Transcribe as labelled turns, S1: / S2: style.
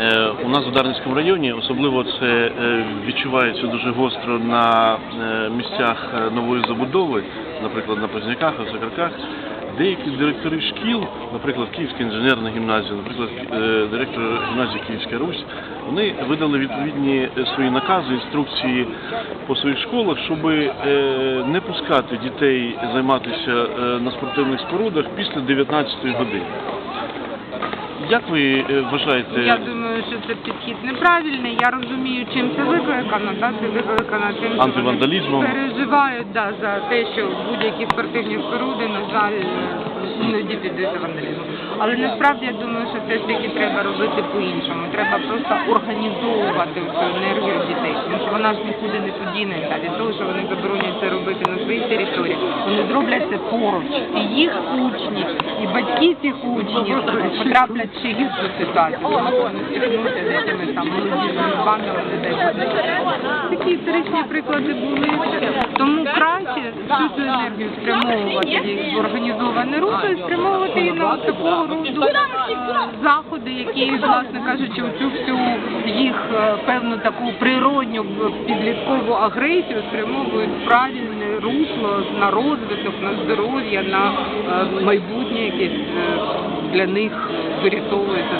S1: Е, У нас в Дарницькому районі особливо це е, відчувається дуже гостро на е, місцях нової забудови, наприклад, на Позняках, на Закарках. Деякі директори шкіл, наприклад, Київська інженерна гімназія, наприклад, директор гімназії Київська Русь, вони видали відповідні свої накази, інструкції по своїх школах, щоб не пускати дітей займатися на спортивних спорудах після 19 години. Як ви е, вважаєте?
S2: Я думаю, що це підхід неправильний. Я розумію, чим це викликано. Да? Це викликано тим, що
S1: Антивандалізмом.
S2: вони переживають да, за те, що будь-які спортивні споруди, на жаль, іноді підуть до вандалізму. Але насправді я думаю, що все ж таки треба робити по-іншому. Треба просто організовувати цю енергію дітей, тому що вона ж нікуди не подінеться від того, що вони заборонять це робити на своїй території. Вони зроблять це поруч. І їх учні, і батьки цих учнів потраплять ще гіршу ситуацію, вони стикнуться з цими там молодіжними бандами, де такі історичні приклади були. Тому краще всю цю енергію спрямовувати в організовані спрямовувати її на такого роду заходи, які, власне кажучи, цю всю їх е, певну таку природню підліткову агресію спрямовують в правильне русло на розвиток, на здоров'я, на е, майбутнє якесь е, для них вирісовується.